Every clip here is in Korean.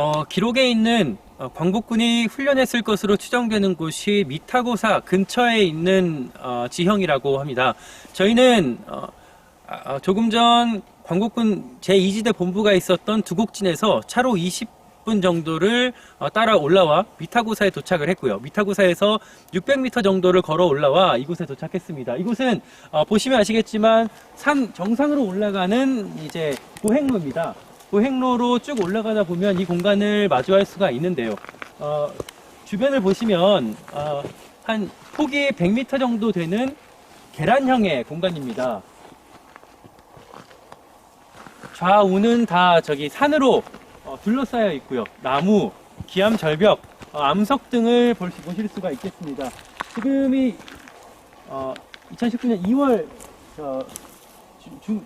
어, 기록에 있는 어, 광복군이 훈련했을 것으로 추정되는 곳이 미타고사 근처에 있는 어, 지형이라고 합니다. 저희는 어, 아, 아, 조금 전 광복군 제2지대 본부가 있었던 두곡진에서 차로 20분 정도를 어, 따라 올라와 미타고사에 도착을 했고요. 미타고사에서 600m 정도를 걸어 올라와 이곳에 도착했습니다. 이곳은 어, 보시면 아시겠지만 산 정상으로 올라가는 이제 보행로입니다. 보행로로 쭉 올라가다 보면 이 공간을 마주할 수가 있는데요. 어, 주변을 보시면 어, 한 폭이 100m 정도 되는 계란형의 공간입니다. 좌우는 다 저기 산으로 어, 둘러싸여 있고요. 나무, 기암 절벽, 어, 암석 등을 볼 수- 보실 수가 있겠습니다. 지금이 어, 2019년 2월 저, 주- 중-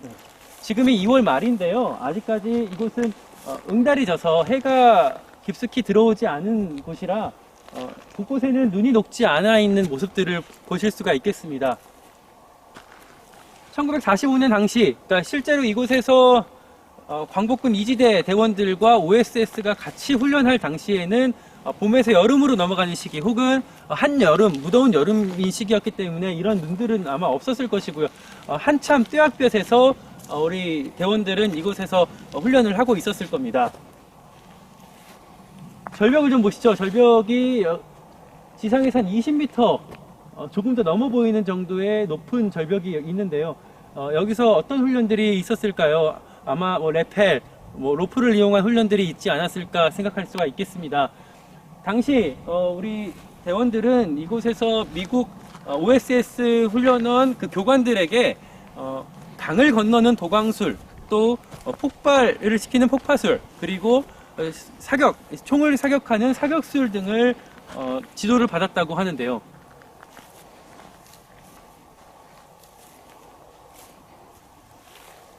지금이 2월 말인데요. 아직까지 이곳은 어, 응달이 져서 해가 깊숙이 들어오지 않은 곳이라 어, 곳곳에는 눈이 녹지 않아 있는 모습들을 보실 수가 있겠습니다. 1945년 당시, 그러니까 실제로 이곳에서 어, 광복군 이지대 대원들과 OSS가 같이 훈련할 당시에는 어, 봄에서 여름으로 넘어가는 시기 혹은 어, 한여름, 무더운 여름인 시기였기 때문에 이런 눈들은 아마 없었을 것이고요. 어, 한참 뙤약볕에서 어, 우리 대원들은 이곳에서 어, 훈련을 하고 있었을 겁니다. 절벽을 좀 보시죠. 절벽이 어, 지상에서 한 20m 어, 조금 더 넘어 보이는 정도의 높은 절벽이 있는데요. 어, 여기서 어떤 훈련들이 있었을까요? 아마 뭐 레펠, 뭐 로프를 이용한 훈련들이 있지 않았을까 생각할 수가 있겠습니다. 당시 어, 우리 대원들은 이곳에서 미국 어, OSS 훈련원 그 교관들에게 어, 강을 건너는 도광술, 또 어, 폭발을 시키는 폭파술, 그리고 어, 사격, 총을 사격하는 사격술 등을 어, 지도를 받았다고 하는데요.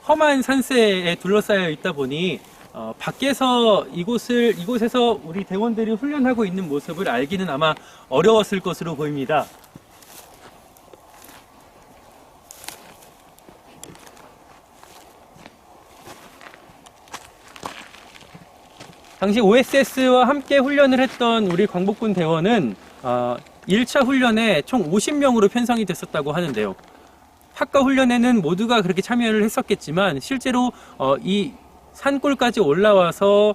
험한 산세에 둘러싸여 있다 보니 어, 밖에서 이곳을 이곳에서 우리 대원들이 훈련하고 있는 모습을 알기는 아마 어려웠을 것으로 보입니다. 당시 OSS와 함께 훈련을 했던 우리 광복군 대원은 어, 1차 훈련에 총 50명으로 편성이 됐었다고 하는데요. 학과 훈련에는 모두가 그렇게 참여를 했었겠지만 실제로 어, 이 산골까지 올라와서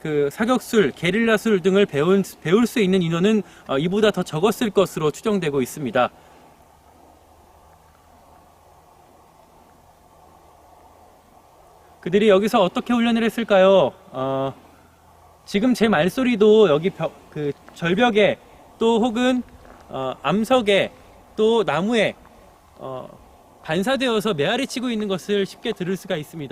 그 사격술, 게릴라술 등을 배운, 배울 수 있는 인원은 어, 이보다 더 적었을 것으로 추정되고 있습니다. 그들이 여기서 어떻게 훈련을 했을까요? 어, 지금 제 말소리도 여기 벽, 그 절벽에 또 혹은 어, 암석에 또 나무에 어, 반사되어서 메아리 치고 있는 것을 쉽게 들을 수가 있습니다.